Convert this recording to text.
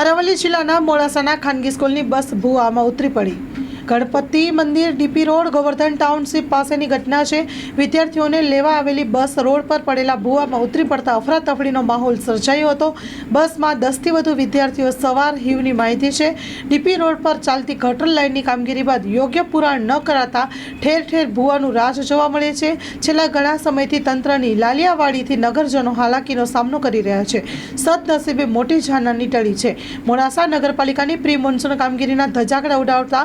અરવલ્લી જિલ્લાના મોડાસાના ખાનગી સ્કૂલની બસ ભૂવામાં ઉતરી પડી. ગણપતિ મંદિર ડીપી રોડ ગોવર્ધન ટાઉનશીપ પાસેની ઘટના છે. વિદ્યાર્થીઓને લેવા આવેલી બસ રોડ પર પડેલા ભૂવામાં ઉતરી પડતા અફરાતફરીનો માહોલ સર્જાયો હતો. બસમાં દસથી વધુ વિદ્યાર્થીઓ સવાર હિવની માહિતી છે. ડીપી રોડ પર ચાલતી ગટર લાઇનની કામગીરી બાદ યોગ્ય પુરાણ ન કરાતા ઠેર ઠેર ભૂવાનું રાજ જોવા મળે છે. છેલ્લા ઘણા સમયથી તંત્રની લાલિયાવાડીથી નગરજનો હાલાકીનો સામનો કરી રહ્યા છે. સદનસીબે મોટી જાનહાની ટળી છે. મોડાસા નગરપાલિકાની પ્રી મોન્સૂન કામગીરીના ધજાકડા ઉડાવતા